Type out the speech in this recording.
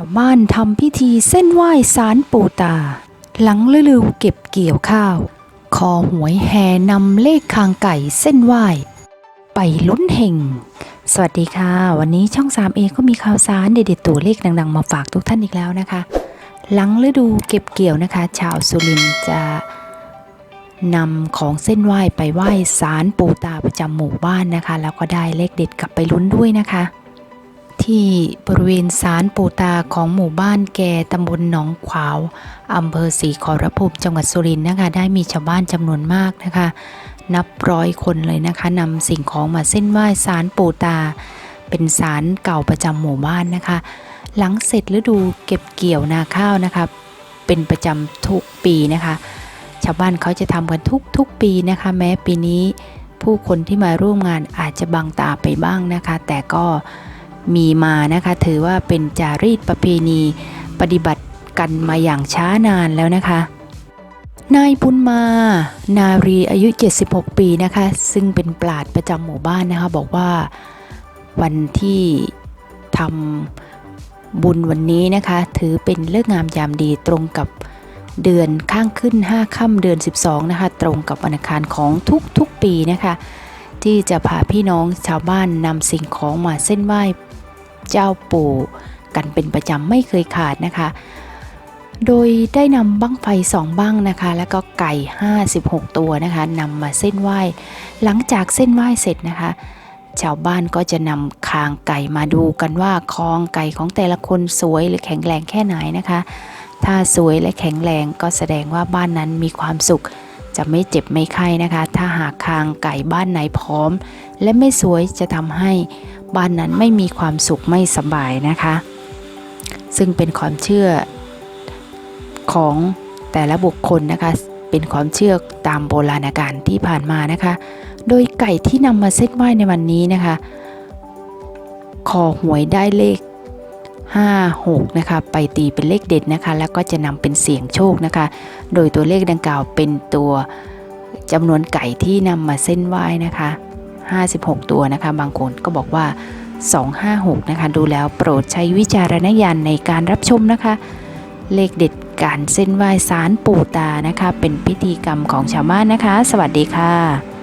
ชาวบ้านทำพิธีเส้นไหว้สารปูตา หลังฤดูเก็บเกี่ยวข้าว คอหวยแห่นำเลขคางไก่เส้นไหว้ ไปลุ้นเห่งสวัสดีค่ะ วันนี้ช่อง 3A ก็มีข่าวสารเด็ดๆตัวเลขดัง ๆ มาฝากทุกท่านอีกแล้วนะคะ หลังฤดูเก็บเกี่ยวนะคะ ชาวสุรินจะนำของเส้นไหว้ไปไหว้สารปูตาประจำหมู่บ้านนะคะ แล้วก็ได้เลขเด็ดกลับไปลุ้นด้วยนะคะ ที่บริเวณศาลปู่ตาของหมู่บ้านแก่ตำบลหนองขวาวอำเภอศรีขอรภูมิจังหวัดสุรินทร์นะคะ ได้มีชาวบ้านจำนวนมากนะคะ นับร้อยคนเลยนะคะนำสิ่งของมาเส้นไหว้ศาลปู่ตา เป็นศาลเก่าประจำหมู่บ้านนะคะ หลังเสร็จฤดูเก็บเกี่ยวนาข้าวนะคะ เป็นประจำทุกปีนะคะ ชาวบ้านเขาจะทำกันทุกทุกปีนะคะ แม้ปีนี้ผู้คนที่มาร่วมงานอาจจะบังตาไปบ้างนะคะ แต่ก็ มีมานะคะถือว่าเป็นจารีตประเพณีปฏิบัติกันมาอย่างช้านานแล้วนะคะ นายบุญมา นารีอายุ 76 ปีนะคะ ซึ่งเป็นปราดประจำหมู่บ้านนะคะ บอกว่าวันที่ทำบุญวันนี้นะคะ ถือเป็นเลิกงามยามดีตรงกับเดือนข้างขึ้น 5 ค่ำเดือน 12 นะคะ ตรงกับวันอังคารของทุกๆปีนะคะ ที่จะพาพี่น้องชาวบ้านนำสิ่งของมาเส้นไหว้ เจ้าปู่กันเป็นประจำไม่เคยขาดนะคะ โดยได้นำบั้งไฟสองบั้งนะคะ แล้วก็ไก่ 56 ตัวนะคะนำมาเส้นไหว้ หลังจากเส้นไหว้เสร็จนะคะ ชาวบ้านก็จะนำคางไก่มาดูกันว่าคองไก่ของแต่ละคนสวยหรือแข็งแรงแค่ไหนนะคะ ถ้าสวยและแข็งแรงก็แสดงว่าบ้านนั้นมีความสุขจะไม่เจ็บไม่ไข้นะคะ หากคางไก่บ้านไหนพร้อม และไม่สวยจะทำให้บ้านนั้นไม่มีความสุขไม่สบายนะคะ ซึ่งเป็นความเชื่อของแต่ละบุคคลนะคะ เป็นความเชื่อตามโบราณกาลที่ผ่านมานะคะ โดยไก่ที่นำมาเส้นไหว้ในวันนี้นะคะคอหวยได้เลข 5 6 นะคะ ไปตีเป็นเลขเด็ดนะคะ แล้วก็จะนำเป็นเสียงโชคนะคะ โดยตัวเลขดังกล่าวเป็นตัว จำนวนไก่ที่นำมาเส้นไหว้นะคะ 56 ตัวนะคะ บางคนก็บอกว่า 256 นะคะ ดูแล้วโปรดใช้วิจารณญาณในการรับชมนะคะ เลขเด็ดการเส้นไหว้สารปู่ตานะคะ เป็นพิธีกรรมของชาวบ้านนะคะ สวัสดีค่ะ